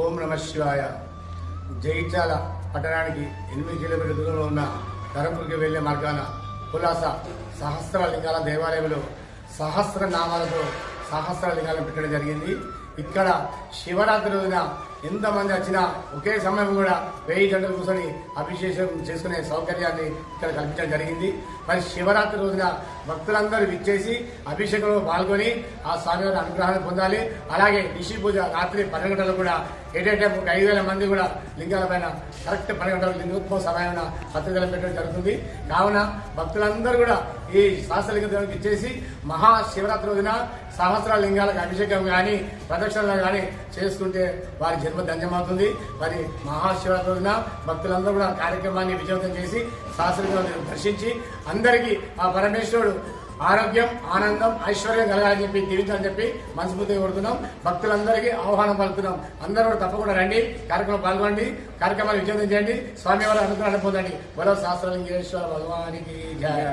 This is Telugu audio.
ఓం నమ శివాయ. జైత్యాల పట్టణానికి ఎనిమిది కిలోమీటర్ల దూరంలో ఉన్న ధర్మపురికి వెళ్ళే మార్గాన కులాస సహస్రలింగాల దేవాలయంలో సహస్ర నామాలతో సహస్ర పెట్టడం జరిగింది. ఇక్కడ శివరాత్రి రోజున ఎంతమంది వచ్చినా ఒకే సమయం కూడా వెయ్యి గంటలు కూర్చొని అభిషేకం చేసుకునే సౌకర్యాన్ని ఇక్కడ కల్పించడం జరిగింది. మరి శివరాత్రి రోజున భక్తులందరూ విచ్చేసి అభిషేకంలో పాల్గొని ఆ స్వామివారి అనుగ్రహాన్ని పొందాలి. అలాగే నిషి పూజ రాత్రి పన్నెండు గంటలకు కూడా ఏటే ఒక ఐదు వేల మంది కూడా లింగాల పైన కరెక్ట్ పన్నెండు గంటల లింగోత్సవ సమయం పత్రికలు పెట్టడం జరుగుతుంది. కావున భక్తులందరూ కూడా ఈ శాస్త్రలింగ దేవునికి ఇచ్చేసి మహాశివరాత్రి రోజున సహస్ర లింగాలకు అభిషేకం కానీ ప్రదక్షిణలు కానీ చేసుకుంటే వారి జన్మ ధన్యమవుతుంది. మరి మహాశివరాత్రి రోజున భక్తులందరూ కూడా కార్యక్రమాన్ని విజయవంతం చేసి శాస్త్రలింగాన్ని దర్శించి అందరికీ ఆ పరమేశ్వరుడు ఆరోగ్యం ఆనందం ఐశ్వర్యం కలగాలని చెప్పి దీవించాలని చెప్పి మనస్ఫూర్తిగా కోరుతున్నాం. భక్తులందరికీ ఆహ్వానం పలుకుతున్నాం. అందరూ కూడా తప్పకుండా రండి. కార్యక్రమం పాల్గొనండి. కార్యక్రమాలు విజయవంతం చేయండి. స్వామివారి అనుగ్రహం పొందండి. బలో శాస్త్రలింగేశ్వర భగవానికి జయ.